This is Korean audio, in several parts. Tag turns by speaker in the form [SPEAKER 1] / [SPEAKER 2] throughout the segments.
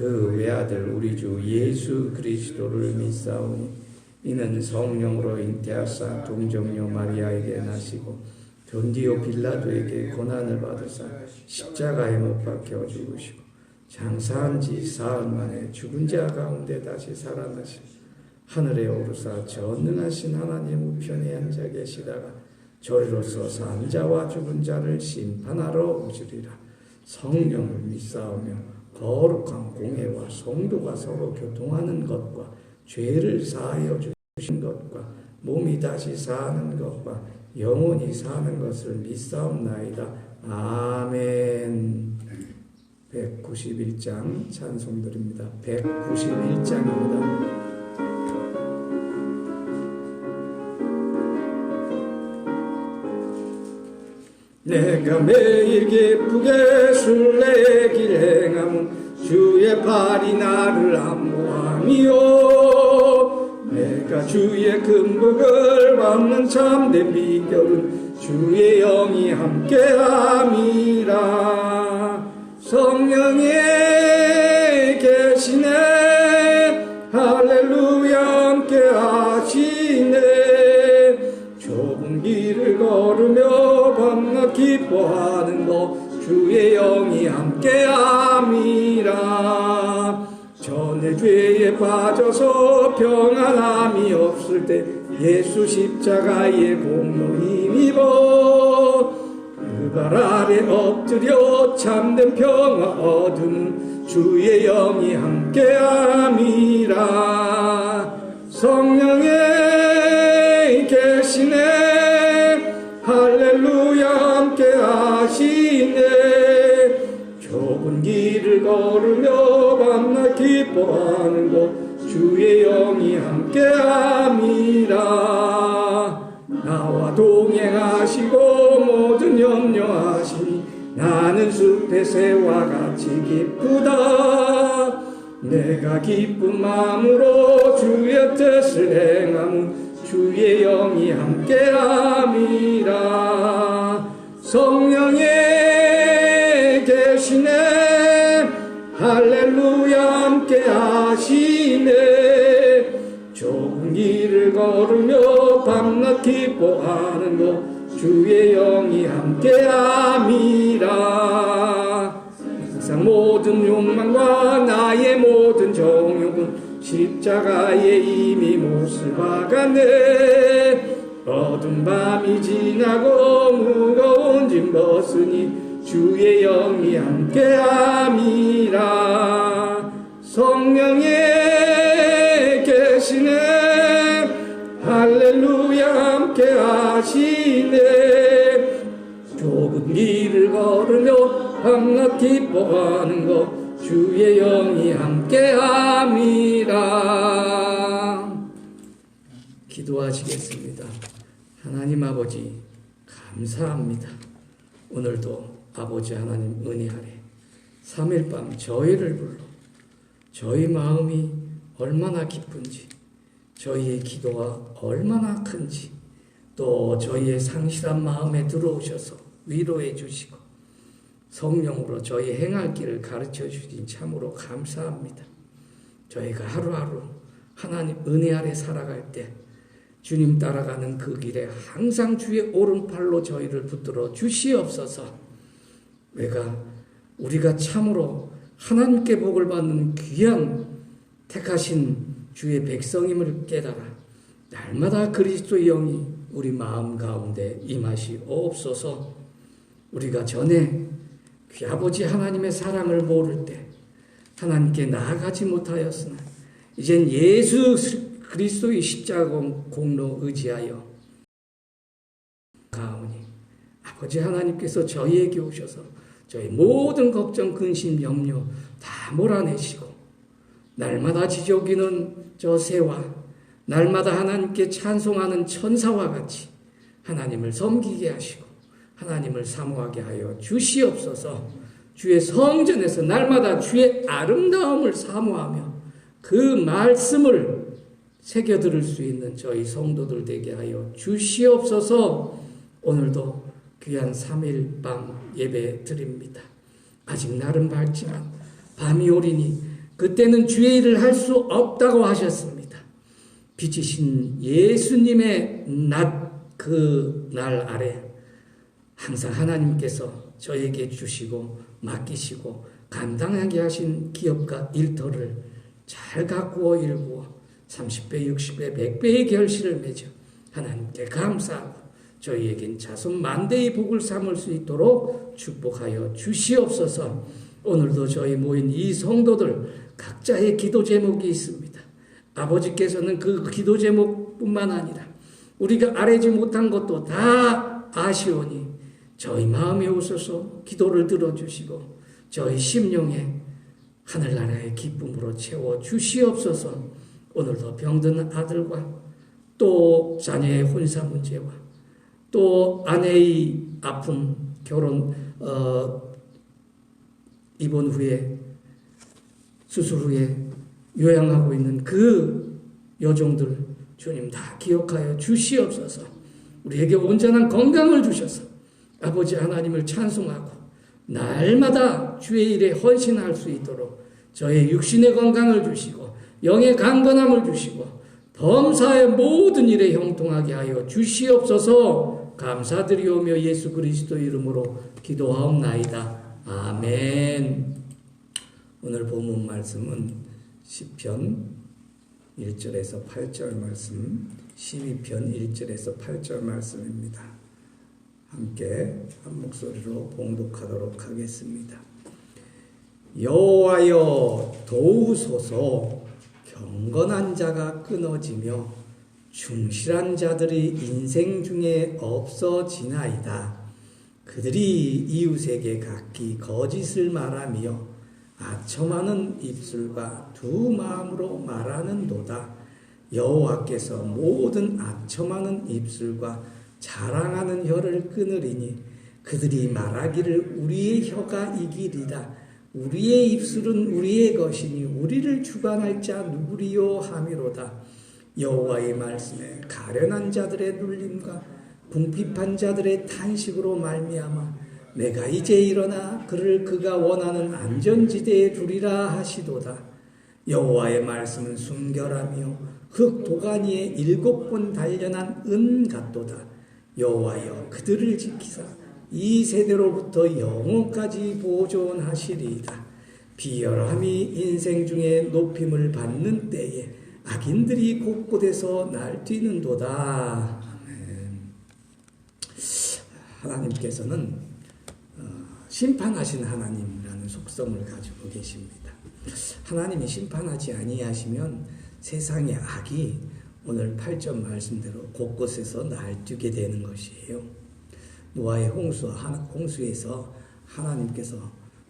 [SPEAKER 1] 그 외아들 우리 주 예수 그리스도를 믿사오니 이는 성령으로 잉태하사 동정녀 마리아에게 나시고 돈디오 빌라도에게 고난을 받으사 십자가에 못 박혀 죽으시고 장사한 지 사흘 만에 죽은 자 가운데 다시 살아나시고 하늘에 오르사 전능하신 하나님 우편에 앉아 계시다가 저리로서 산 자와 죽은 자를 심판하러 오시리라. 성령을 믿사오며 거룩한 공예와 성도가 서로 교통하는 것과 죄를 사하여 주신 것과 몸이 다시 사는 것과 영원히 사는 것을 믿사옵나이다. 아멘. 191장 찬송 드립니다. 191장입니다. 내가 매일 기쁘게 순례의 길 행함은 주의 발이 나를 안보함이요. 내가 주의 금복을 받는 참된 비결은 주의 영이 함께함이라. 성령이 함께 함이라. 전에 죄에 빠져서 평안함이 없을 때 예수 십자가의 공로 힘입어 그발 아래 엎드려 참된 평화 얻음 주의 영이 함께 함이라. 성령에 계 영이 함께함이라 나와 동행하시고 모든 염려하시니 나는 숲의 새와 같이 기쁘다. 내가 기쁜 마음으로 주의 뜻을 행함은 주의 영이 함께함이라 성령에 계시네. 할렐루야 함께하시 길을 걸으며 밤낮 기뻐하는 것 주의 영이 함께함이라. 항상 모든 욕망과 나의 모든 정욕은 십자가에 이미 못을 박았네. 어두운 밤이 지나고 무거운 짐 벗으니 주의 영이 함께함이라. 성령에 밤낮 기뻐하는 것 주의 영이 함께함이라 기도하시겠습니다. 하나님 아버지 감사합니다. 오늘도 아버지 하나님 은혜 아래 3일 밤 저희를 불러 저희 마음이 얼마나 기쁜지 저희의 기도가 얼마나 큰지 또 저희의 상실한 마음에 들어오셔서 위로해 주시고 성령으로 저희 행할 길을 가르쳐 주신 참으로 감사합니다. 저희가 하루하루 하나님 은혜 아래 살아갈 때 주님 따라가는 그 길에 항상 주의 오른팔로 저희를 붙들어 주시옵소서. 내가 우리가 참으로 하나님께 복을 받는 귀한 택하신 주의 백성임을 깨달아 날마다 그리스도의 영이 우리 마음 가운데 임하시옵소서. 우리가 전에 그 아버지 하나님의 사랑을 모를 때 하나님께 나아가지 못하였으나 이젠 예수 그리스도의 십자가 공로 의지하여 가오니 아버지 하나님께서 저희에게 오셔서 저희 모든 걱정, 근심, 염려 다 몰아내시고 날마다 지저귀는 저 새와 날마다 하나님께 찬송하는 천사와 같이 하나님을 섬기게 하시고 하나님을 사모하게 하여 주시옵소서 주의 성전에서 날마다 주의 아름다움을 사모하며 그 말씀을 새겨 들을 수 있는 저희 성도들 되게 하여 주시옵소서 오늘도 귀한 3일 밤 예배 드립니다. 아직 날은 밝지만 밤이 오리니 그때는 주의 일을 할 수 없다고 하셨습니다. 빛이신 예수님의 낮 그 날 아래 항상 하나님께서 저에게 주시고 맡기시고 감당하게 하신 기업과 일터를 잘 가꾸어 일구어 30배, 60배, 100배의 결실을 맺어 하나님께 감사하고 저희에겐 자손 만대의 복을 삼을 수 있도록 축복하여 주시옵소서 오늘도 저희 모인 이 성도들 각자의 기도 제목이 있습니다. 아버지께서는 그 기도 제목뿐만 아니라 우리가 알지 못한 것도 다 아시오니 저희 마음에 오셔서 기도를 들어주시고 저희 심령에 하늘나라의 기쁨으로 채워 주시옵소서 오늘도 병든 아들과 또 자녀의 혼사 문제와 또 아내의 아픔, 결혼, 어, 입원 후에 수술 후에 요양하고 있는 그 여종들 주님 다 기억하여 주시옵소서. 우리에게 온전한 건강을 주셔서 아버지 하나님을 찬송하고 날마다 주의 일에 헌신할 수 있도록 저의 육신의 건강을 주시고 영의 강건함을 주시고 범사의 모든 일에 형통하게 하여 주시옵소서 감사드리오며 예수 그리스도 이름으로 기도하옵나이다. 아멘. 오늘 본문 말씀은 시편 1절에서 8절 말씀, 12편 1절에서 8절 말씀입니다. 함께 한 목소리로 봉독하도록 하겠습니다. 여호와여 도우소서 경건한 자가 끊어지며 충실한 자들이 인생 중에 없어지나이다. 그들이 이웃에게 각기 거짓을 말하며 아첨하는 입술과 두 마음으로 말하는도다. 여호와께서 모든 아첨하는 입술과 자랑하는 혀를 끊으리니 그들이 말하기를 우리의 혀가 이기리라. 우리의 입술은 우리의 것이니 우리를 주관할 자 누구리요 하미로다. 여호와의 말씀에 가련한 자들의 눌림과 궁핍한 자들의 탄식으로 말미암아 내가 이제 일어나 그를 그가 원하는 안전지대에 두리라 하시도다. 여호와의 말씀은 순결하며 흙 도가니에 일곱 번 단련한 은 같도다. 여호와여 그들을 지키사 이 세대로부터 영원까지 보존하시리이다. 비열함이 인생 중에 높임을 받는 때에 악인들이 곳곳에서 날뛰는도다. 하나님께서는 어, 심판하신 하나님이라는 속성을 가지고 계십니다. 하나님이 심판하지 아니하시면 세상의 악이 오늘 8절 말씀대로 곳곳에서 날뛰게 되는 것이에요. 노아의 홍수, 홍수에서 하나님께서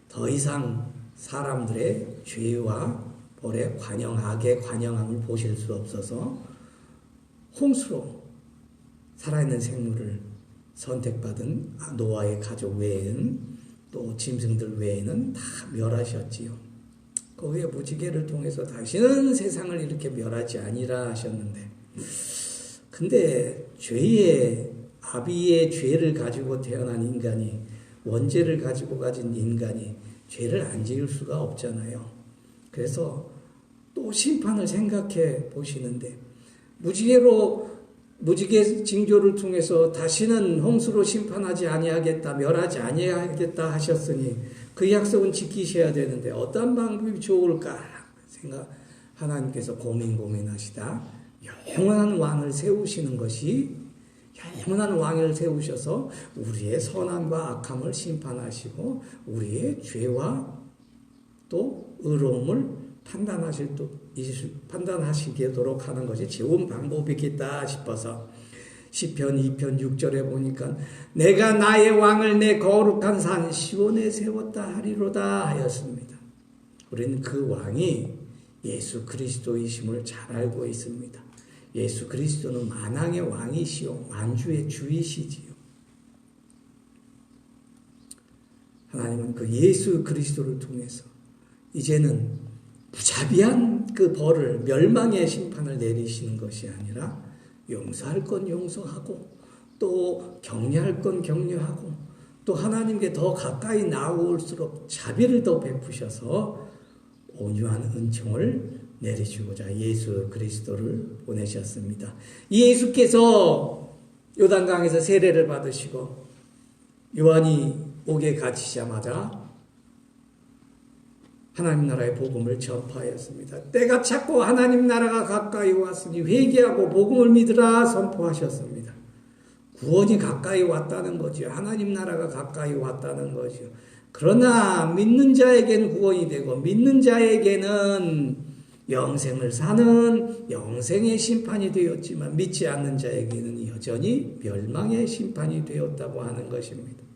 [SPEAKER 1] 더 이상 사람들의 죄와 벌에 관영하게 관영함을 보실 수 없어서 홍수로 살아있는 생물을 선택받은 노아의 가족 외에는 또 짐승들 외에는 다 멸하셨지요. 그 후에 무지개를 통해서 다시는 세상을 이렇게 멸하지 아니라 하셨는데 근데 죄의 아비의 죄를 가지고 태어난 인간이 원죄를 가지고 가진 인간이 죄를 안 지을 수가 없잖아요. 그래서 또 심판을 생각해 보시는데 무지개로 무지개 징조를 통해서 다시는 홍수로 심판하지 아니하겠다, 멸하지 아니하겠다 하셨으니 그 약속은 지키셔야 되는데 어떤 방법이 좋을까 생각 하나님께서 고민 고민하시다. 영원한 왕을 세우시는 것이 영원한 왕을 세우셔서 우리의 선함과 악함을 심판하시고 우리의 죄와 또 의로움을 판단하실 또 판단하시도록 하는 것이 좋은 방법이겠다 싶어서 시편 2편 6절에 보니까 내가 나의 왕을 내 거룩한 산 시온에 세웠다 하리로다 하였습니다. 우리는 그 왕이 예수 그리스도이심을 잘 알고 있습니다. 예수 그리스도는 만왕의 왕이시요 만주의 주이시지요. 하나님은 그 예수 그리스도를 통해서 이제는 무자비한 그 벌을 멸망의 심판을 내리시는 것이 아니라 용서할 건 용서하고 또 격려할 건 격려하고 또 하나님께 더 가까이 나올수록 자비를 더 베푸셔서 온유한 은총을 내리주고자 예수 그리스도를 보내셨습니다. 예수께서 요단강에서 세례를 받으시고 요한이 옥에 갇히자마자 하나님 나라의 복음을 전파하였습니다. 때가 찼고 하나님 나라가 가까이 왔으니 회개하고 복음을 믿으라 선포하셨습니다. 구원이 가까이 왔다는 거죠. 하나님 나라가 가까이 왔다는 거죠. 그러나 믿는 자에게는 구원이 되고 믿는 자에게는 영생을 사는 영생의 심판이 되었지만 믿지 않는 자에게는 여전히 멸망의 심판이 되었다고 하는 것입니다.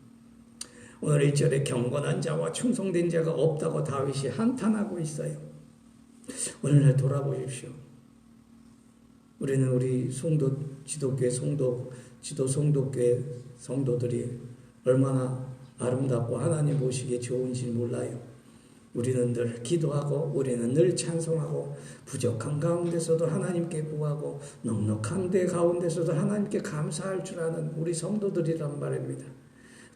[SPEAKER 1] 1절에 경건한 자와 충성된 자가 없다고 다윗이 한탄하고 있어요. 오늘날 돌아보십시오. 우리는 우리 송도 지도교회 송도 지도 송도교회 성도들이 얼마나 아름답고 하나님 보시기에 좋은지 몰라요. 우리는 늘 기도하고 우리는 늘 찬송하고 부족한 가운데서도 하나님께 구하고 넉넉한 데 가운데서도 하나님께 감사할 줄 아는 우리 성도들이란 말입니다.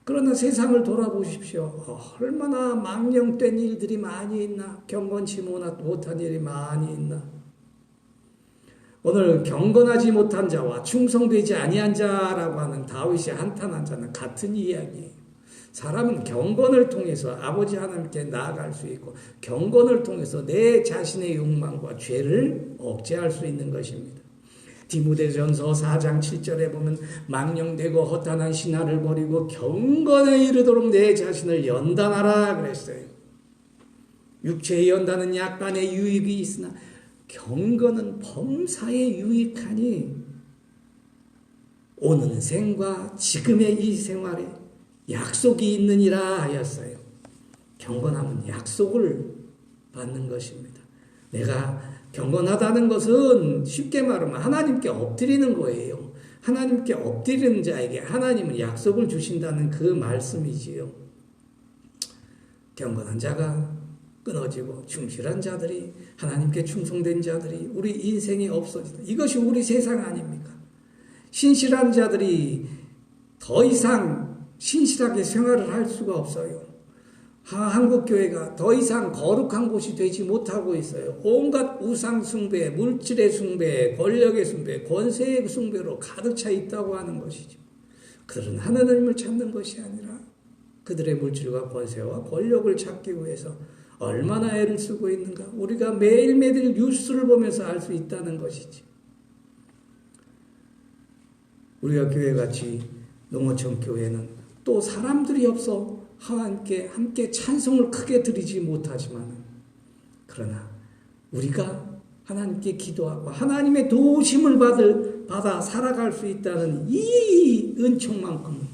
[SPEAKER 1] 그러나 세상을 돌아보십시오. 어, 얼마나 망령된 일들이 많이 있나 경건치 못한 일이 많이 있나 오늘 경건하지 못한 자와 충성되지 아니한 자라고 하는 다윗이 한탄한 자는 같은 이야기예요. 사람은 경건을 통해서 아버지 하나님께 나아갈 수 있고 경건을 통해서 내 자신의 욕망과 죄를 억제할 수 있는 것입니다. 디모데전서 4장 7절에 보면 망령되고 허탄한 신화를 버리고 경건에 이르도록 내 자신을 연단하라 그랬어요. 육체의 연단은 약간의 유익이 있으나 경건은 범사에 유익하니 오는 생과 지금의 이 생활에 약속이 있느니라 하였어요. 경건함은 약속을 받는 것입니다. 내가 경건하다는 것은 쉽게 말하면 하나님께 엎드리는 거예요. 하나님께 엎드리는 자에게 하나님은 약속을 주신다는 그 말씀이지요. 경건한 자가 끊어지고 충실한 자들이 하나님께 충성된 자들이 우리 인생이 없어진다. 이것이 우리 세상 아닙니까? 신실한 자들이 더 이상 신실하게 생활을 할 수가 없어요. 한국 교회가 더 이상 거룩한 곳이 되지 못하고 있어요. 온갖 우상 숭배, 물질의 숭배, 권력의 숭배, 권세의 숭배로 가득 차 있다고 하는 것이죠. 그들은 하나님을 찾는 것이 아니라 그들의 물질과 권세와 권력을 찾기 위해서 얼마나 애를 쓰고 있는가 우리가 매일매일 뉴스를 보면서 알 수 있다는 것이지. 우리가 교회같이 농어촌 교회는 또 사람들이 없어 하나님께 함께 찬송을 크게 드리지 못하지만 그러나 우리가 하나님께 기도하고 하나님의 도우심을 받을 받아 살아갈 수 있다는 이 은총만큼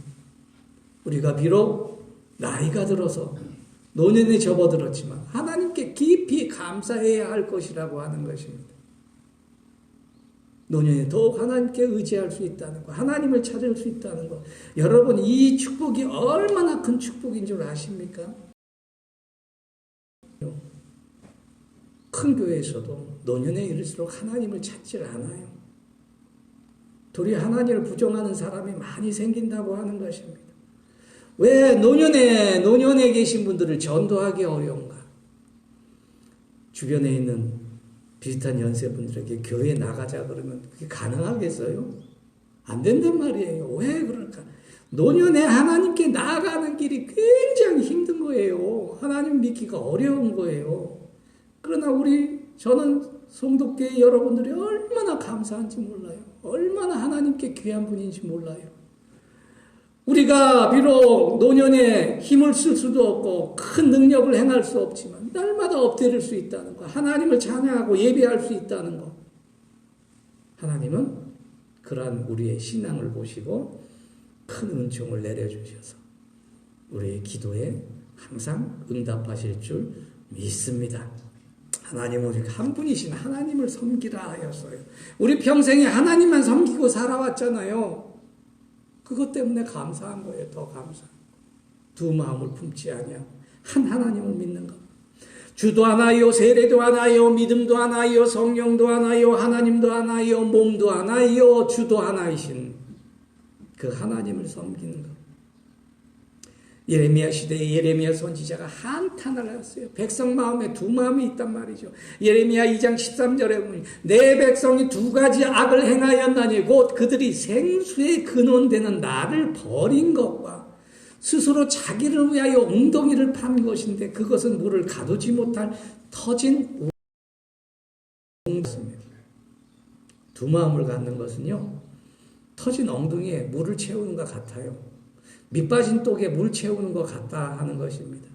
[SPEAKER 1] 우리가 비록 나이가 들어서 노년에 접어들었지만 하나님께 깊이 감사해야 할 것이라고 하는 것입니다. 노년에 더욱 하나님께 의지할 수 있다는 것, 하나님을 찾을 수 있다는 것. 여러분, 이 축복이 얼마나 큰 축복인 줄 아십니까? 큰 교회에서도 노년에 이를수록 하나님을 찾질 않아요. 도리 하나님을 부정하는 사람이 많이 생긴다고 하는 것입니다. 왜 노년에, 노년에 계신 분들을 전도하기 어려운가? 주변에 있는 비슷한 연세분들에게 교회 나가자 그러면 그게 가능하겠어요? 안 된단 말이에요. 왜 그럴까? 노년에 하나님께 나아가는 길이 굉장히 힘든 거예요. 하나님 믿기가 어려운 거예요. 그러나 우리, 저는 성도계 여러분들이 얼마나 감사한지 몰라요. 얼마나 하나님께 귀한 분인지 몰라요. 우리가 비록 노년에 힘을 쓸 수도 없고 큰 능력을 행할 수 없지만 날마다 엎드릴 수 있다는 것, 하나님을 찬양하고 예배할 수 있다는 것. 하나님은 그러한 우리의 신앙을 보시고 큰 은총을 내려주셔서 우리의 기도에 항상 응답하실 줄 믿습니다. 하나님 우리 한 분이신 하나님을 섬기라 하였어요. 우리 평생에 하나님만 섬기고 살아왔잖아요. 그것 때문에 감사한 거예요. 더 감사. 두 마음을 품지 아니하고 한 하나님을 믿는 것. 주도 하나요, 세례도 하나요, 믿음도 하나요, 성령도 하나요, 하나님도 하나요, 몸도 하나요, 주도 하나이신 그 하나님을 섬기는 것. 예레미야 시대에 예레미야 선지자가 한탄을 했어요. 백성 마음에 두 마음이 있단 말이죠. 예레미야 2장 13절에 보니 내 백성이 두 가지 악을 행하였나니 곧 그들이 생수의 근원되는 나를 버린 것과 스스로 자기를 위하여 웅덩이를 판 것인데 그것은 물을 가두지 못할 터진 웅덩이입니다. 두 마음을 갖는 것은요. 터진 엉덩이에 물을 채우는 것 같아요. 밑 빠진 똑에 물 채우는 것 같다 하는 것입니다.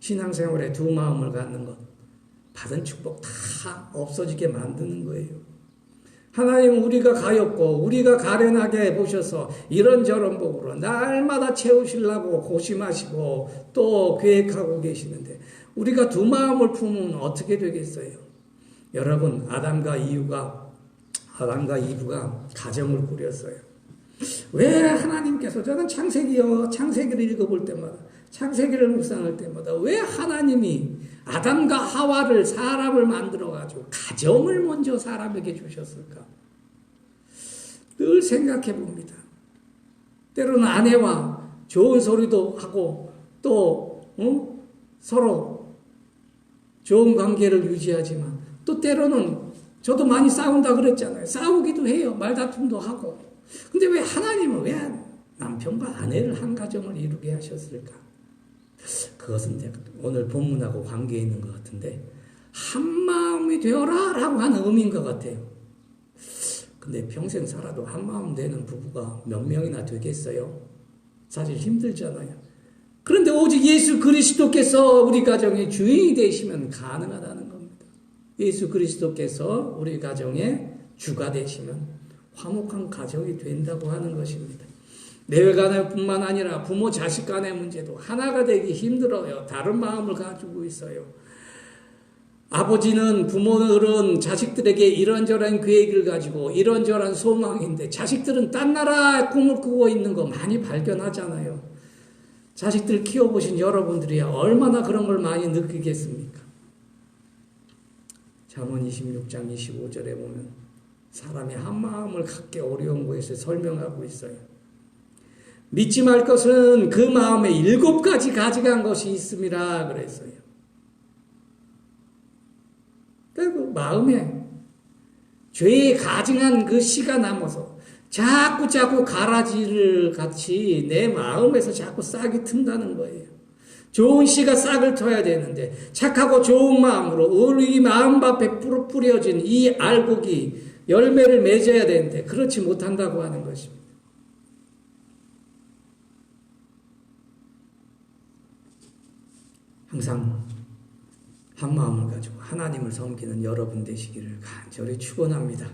[SPEAKER 1] 신앙생활에 두 마음을 갖는 것, 받은 축복 다 없어지게 만드는 거예요. 하나님 우리가 가엾고 우리가 가련하게 보셔서 이런저런 복으로 날마다 채우시려고 고심하시고 또 계획하고 계시는데 우리가 두 마음을 품으면 어떻게 되겠어요? 여러분 아담과 이유가 아담과 이브가 가정을 꾸렸어요. 왜 하나님께서 저는 창세기요 창세기를 읽어볼 때마다 창세기를 묵상할 때마다 왜 하나님이 아담과 하와를 사람을 만들어 가지고 가정을 먼저 사람에게 주셨을까? 늘 생각해 봅니다. 때로는 아내와 좋은 소리도 하고 또 어? 서로 좋은 관계를 유지하지만 또 때로는 저도 많이 싸운다 그랬잖아요. 싸우기도 해요. 말다툼도 하고. 근데 왜 하나님은 왜 남편과 아내를 한 가정을 이루게 하셨을까? 그것은 오늘 본문하고 관계 있는 것 같은데 한 마음이 되어라 라고 하는 의미인 것 같아요. 근데 평생 살아도 한 마음 되는 부부가 몇 명이나 되겠어요? 사실 힘들잖아요. 그런데 오직 예수 그리스도께서 우리 가정의 주인이 되시면 가능하다는 겁니다. 예수 그리스도께서 우리 가정의 주가 되시면 화목한 가정이 된다고 하는 것입니다. 내외 간뿐만 아니라 부모 자식 간의 문제도 하나가 되기 힘들어요. 다른 마음을 가지고 있어요. 아버지는 부모들은 자식들에게 이런저런 계획을 가지고 이런저런 소망인데 자식들은 딴 나라 꿈을 꾸고 있는 거 많이 발견하잖아요. 자식들 키워보신 여러분들이 얼마나 그런 걸 많이 느끼겠습니까? 잠언 26장 25절에 보면 사람이 한 마음을 갖기 어려운 것에 설명하고 있어요. 믿지 말 것은 그 마음에 일곱 가지 가져간 것이 있음이라 그랬어요. 그 마음에 죄에 가증한 그 씨가 남아서 자꾸 자꾸 가라지를 같이 내 마음에서 자꾸 싹이 튼다는 거예요. 좋은 씨가 싹을 터야 되는데 착하고 좋은 마음으로 우리 마음 밭에 뿌려진 이 알곡이 열매를 맺어야 되는데 그렇지 못한다고 하는 것입니다. 항상 한 마음을 가지고 하나님을 섬기는 여러분 되시기를 간절히 축원합니다.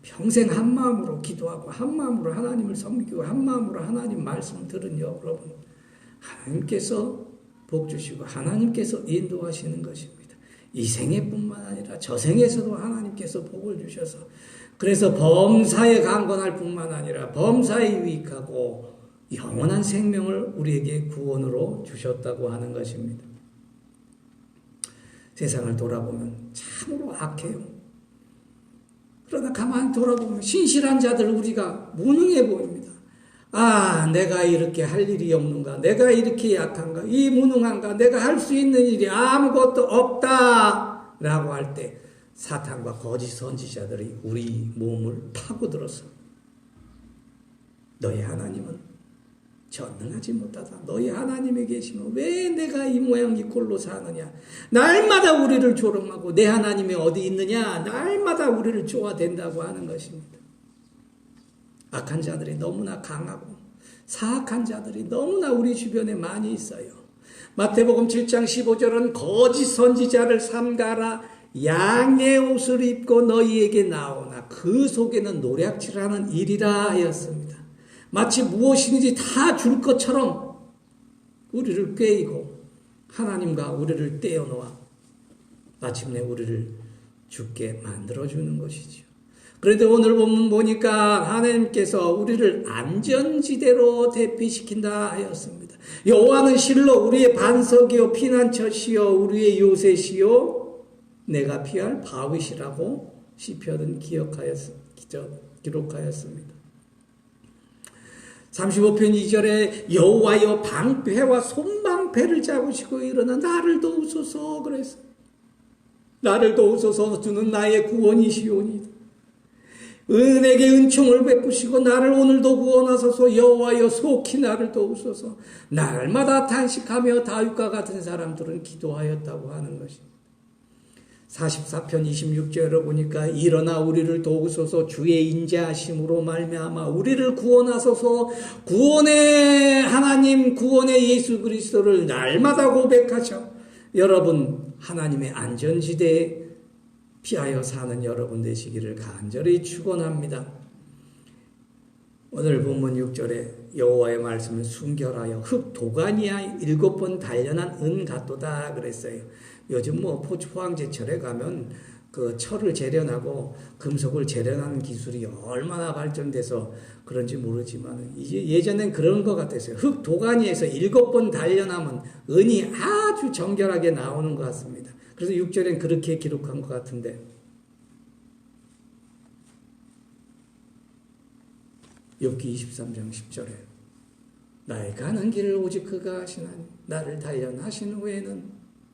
[SPEAKER 1] 평생 한 마음으로 기도하고 한 마음으로 하나님을 섬기고 한 마음으로 하나님 말씀 들은 여러분 하나님께서 복 주시고 하나님께서 인도하시는 것입니다. 이 생애뿐만 아니라 저 생에서도 하나님 께서 복을 주셔서 그래서 범사에 강건할 뿐만 아니라 범사에 유익하고 영원한 생명을 우리에게 구원으로 주셨다고 하는 것입니다. 세상을 돌아보면 참으로 악해요. 그러나 가만히 돌아보면 신실한 자들 우리가 무능해 보입니다. 아, 내가 이렇게 할 일이 없는가? 내가 이렇게 약한가? 이 무능한가? 내가 할 수 있는 일이 아무것도 없다! 라고 할 때 사탄과 거짓 선지자들이 우리 몸을 파고들어서 너희 하나님은 전능하지 못하다. 너희 하나님에 계시면 왜 내가 이 모양 이 꼴로 사느냐? 날마다 우리를 조롱하고 내 하나님이 어디 있느냐? 날마다 우리를 쪼아댄다고 하는 것입니다. 악한 자들이 너무나 강하고 사악한 자들이 너무나 우리 주변에 많이 있어요. 마태복음 7장 15절은 거짓 선지자를 삼가라 양의 옷을 입고 너희에게 나오나 그 속에는 노략질하는 일이라 하였습니다. 마치 무엇이든지 다 줄 것처럼 우리를 꾀이고 하나님과 우리를 떼어놓아 마침내 우리를 죽게 만들어주는 것이죠. 그런데 오늘 보면 보니까 하나님께서 우리를 안전지대로 대피시킨다 하였습니다. 여호와는 실로 우리의 반석이요 피난처시요 우리의 요새시요 내가 피할 바위시라고 시편은 기억하였 기록하였습니다. 35편 2절에 여호와여 방패와 손방패를 잡으시고 일어나 나를 도우소서 그랬어. 나를 도우소서 주는 나의 구원이시오니 은에게 은총을 베푸시고 나를 오늘도 구원하소서 여호와여 속히 나를 도우소서 날마다 탄식하며 다윗과 같은 사람들은 기도하였다고 하는 것입니다. 44편 26절을 보니까 일어나 우리를 도우소서 주의 인자하심으로 말미암아 우리를 구원하소서 구원의 하나님 구원의 예수 그리스도를 날마다 고백하셔 여러분 하나님의 안전지대에 피하여 사는 여러분 되시기를 간절히 축원합니다. 오늘 본문 6절에 여호와의 말씀을 순결하여 흙 도가니야 일곱 번 단련한 은 같도다 그랬어요. 요즘 뭐 포항제철에 가면 그 철을 재련하고 금속을 재련하는 기술이 얼마나 발전돼서 그런지 모르지만 이제 예전엔 그런 것 같았어요. 흙 도가니에서 일곱 번 단련하면 은이 아주 정결하게 나오는 것 같습니다. 그래서 6절엔 그렇게 기록한 것 같은데 욥기 23장 10절에 나의 가는 길을 오직 그가 하시나니 나를 단련하신 후에는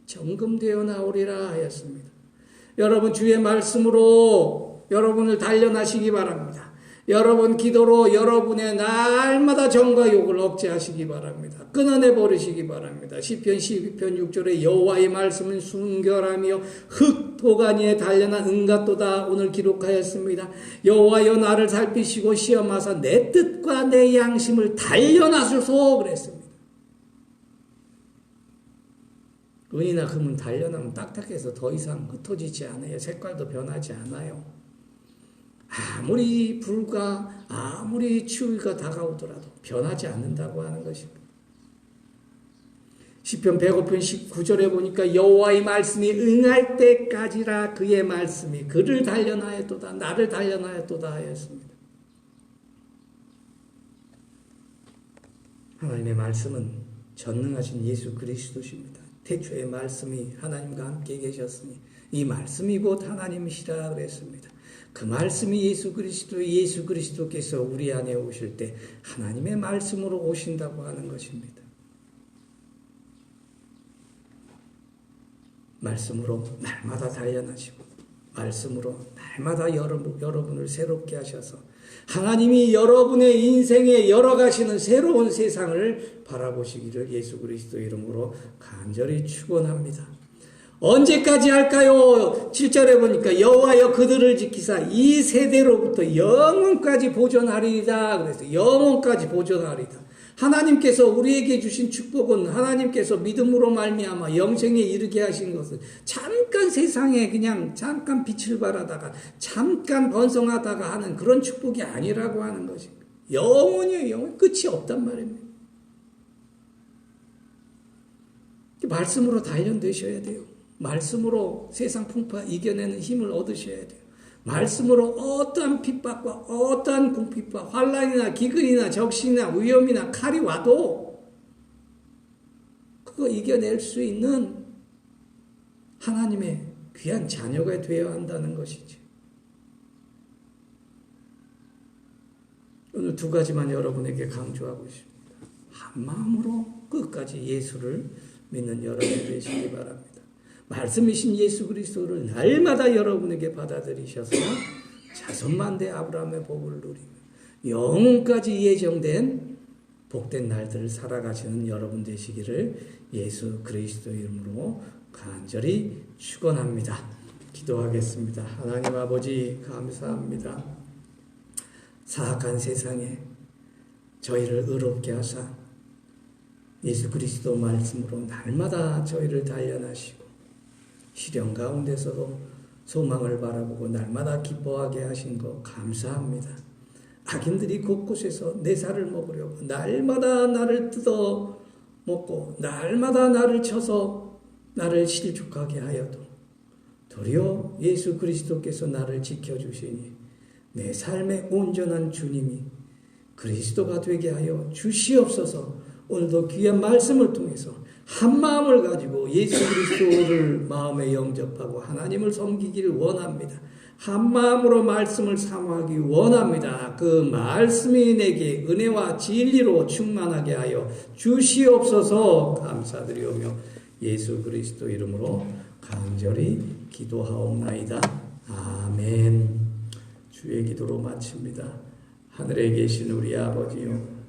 [SPEAKER 1] 정금되어 나오리라 하였습니다. 여러분 주의 말씀으로 여러분을 단련하시기 바랍니다. 여러분 기도로 여러분의 날마다 정과 욕을 억제하시기 바랍니다. 끊어내 버리시기 바랍니다. 시편 12편 6절에 여호와의 말씀은 순결하며 흙 도가니에 단련한 은갓도다 오늘 기록하였습니다. 여호와여 나를 살피시고 시험하사 내 뜻과 내 양심을 단련하소서 그랬습니다. 은이나 금은 단련하면 딱딱해서 더 이상 흩어지지 않아요. 색깔도 변하지 않아요. 아무리 불과 아무리 추위가 다가오더라도 변하지 않는다고 하는 것입니다. 시편 105편 19절에 보니까 여호와의 말씀이 응할 때까지라 그의 말씀이 그를 단련하였도다 나를 단련하였도다 하였습니다. 하나님의 말씀은 전능하신 예수 그리스도십니다. 태초의 말씀이 하나님과 함께 계셨으니 이 말씀이 곧 하나님이시라 그랬습니다. 그 말씀이 예수 그리스도, 예수 그리스도께서 우리 안에 오실 때 하나님의 말씀으로 오신다고 하는 것입니다. 말씀으로 날마다 단련하시고, 말씀으로 날마다 여러분, 여러분을 새롭게 하셔서 하나님이 여러분의 인생에 열어가시는 새로운 세상을 바라보시기를 예수 그리스도 이름으로 간절히 축원합니다. 언제까지 할까요? 7절에 보니까 여호와여 그들을 지키사 이 세대로부터 영원까지 보존하리이다. 그래서 영원까지 보존하리다. 하나님께서 우리에게 주신 축복은 하나님께서 믿음으로 말미암아 영생에 이르게 하신 것은 잠깐 세상에 그냥 잠깐 빛을 발하다가 잠깐 번성하다가 하는 그런 축복이 아니라고 하는 것입니다. 영원히 영원 끝이 없단 말입니다. 말씀으로 단련되셔야 돼요. 말씀으로 세상 풍파 이겨내는 힘을 얻으셔야 돼요. 말씀으로 어떠한 핍박과 어떠한 궁핍과 환란이나 기근이나 적신이나 위험이나 칼이 와도 그거 이겨낼 수 있는 하나님의 귀한 자녀가 되어야 한다는 것이지. 오늘 두 가지만 여러분에게 강조하고 있습니다. 한 마음으로 끝까지 예수를 믿는 여러분 되시기 바랍니다. 말씀이신 예수 그리스도를 날마다 여러분에게 받아들이셔서 자손만대 아브라함의 복을 누리며 영원까지 예정된 복된 날들을 살아가시는 여러분 되시기를 예수 그리스도 이름으로 간절히 축원합니다. 기도하겠습니다. 하나님 아버지 감사합니다. 사악한 세상에 저희를 의롭게 하사 예수 그리스도 말씀으로 날마다 저희를 단련하시고 시련 가운데서도 소망을 바라보고 날마다 기뻐하게 하신 것 감사합니다. 악인들이 곳곳에서 내 살을 먹으려고 날마다 나를 뜯어 먹고 날마다 나를 쳐서 나를 실족하게 하여도 도리어 예수 그리스도께서 나를 지켜주시니 내 삶의 온전한 주님이 그리스도가 되게 하여 주시옵소서 오늘도 귀한 말씀을 통해서 한 마음을 가지고 예수 그리스도를 마음에 영접하고 하나님을 섬기기를 원합니다. 한 마음으로 말씀을 사모하기 원합니다. 그 말씀이 내게 은혜와 진리로 충만하게 하여 주시옵소서 감사드리오며 예수 그리스도 이름으로 간절히 기도하옵나이다. 아멘. 주의 기도로 마칩니다. 하늘에 계신 우리 아버지요